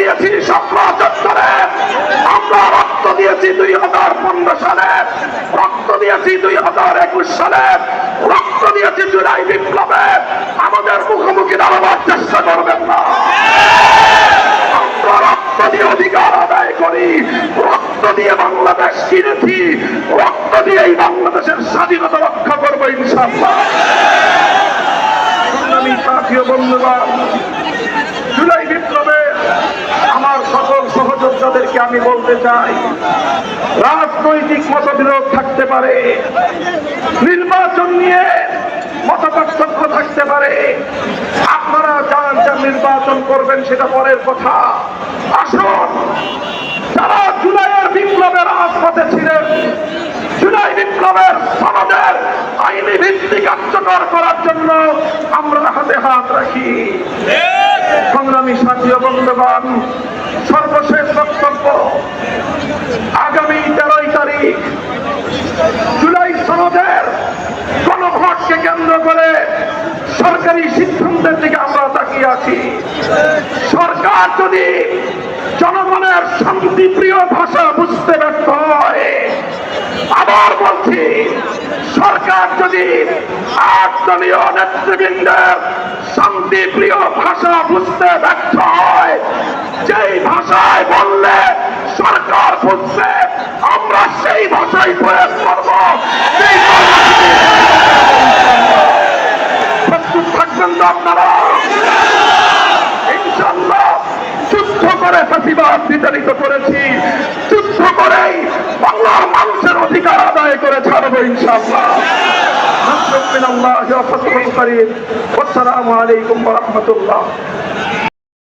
দিয়েছি শাপলা চত্বরে আমরা রক্ত দিয়েছি দুই হাজার পনেরো সালে। রক্ত দিয়েছি দুই হাজার একুশ সালে। রক্ত দিয়েছি জুলাই বিপ্লবে। আমাদের মুখোমুখি দাঁড়াবার চেষ্টা করবেন না। আমরা রক্ত দিয়ে অধিকার আদায় করি। রক্ত দিয়ে বাংলাদেশ কিনেছি রক্ত দিয়েই বাংলাদেশের স্বাধীনতা রক্ষা করব ইনশাল্লাহ সংগ্রামী সাথী ও বন্ধুগণ জুলাই বিপ্লবে আমার সকল সহযোদ্ধাদেরকে আমি বলতে চাই, রাজনৈতিক মতবিরোধ থাকতে পারে, নির্বাচন নিয়ে মত পার্থক্য থাকতে পারে। আপনারা যার যা নির্বাচন করবেন সেটা পরের কথা। আসুন, যারা জুলাইয়ের বিপ্লবের রাজপথে ছিলেন, জুলাই বিপ্লবের সমাজের আইনি ভিত্তি কার্যকর করার জন্য আমরা হাতে হাত রাখি। সংগ্রামী সাথী বন্ধুগণ, সর্বশেষ বক্তব্য। আগামী তেরোই তারিখ জুলাই সনদের গণভোটকে কেন্দ্র করে সরকারি সিদ্ধান্তের দিকে আমরা তাকিয়ে আছি। সরকার যদি জনগণের শান্তিপ্রিয় ভাষা বুঝতে ব্যর্থ হয়, আবার বলছি সরকার যদি দলীয় নেতৃবৃন্দের শান্তিপ্রিয় ভাষা বুঝতে ব্যর্থ হয়, যেই ভাষায় বললে সরকার বুঝছে আমরা সেই ভাষায় প্রয়োগ করব। প্রস্তুত থাকবেন তো আপনারা। ইনশাল্লাহ যুদ্ধ করে ফাঁসিবাদ বিতাড়িত করেছি। যুদ্ধ করেই বাংলার মানুষের অধিকার আদায় করে ছাড়বো ইনশাল্লাহ نصر من الله وفضل قريب والسلام عليكم ورحمة الله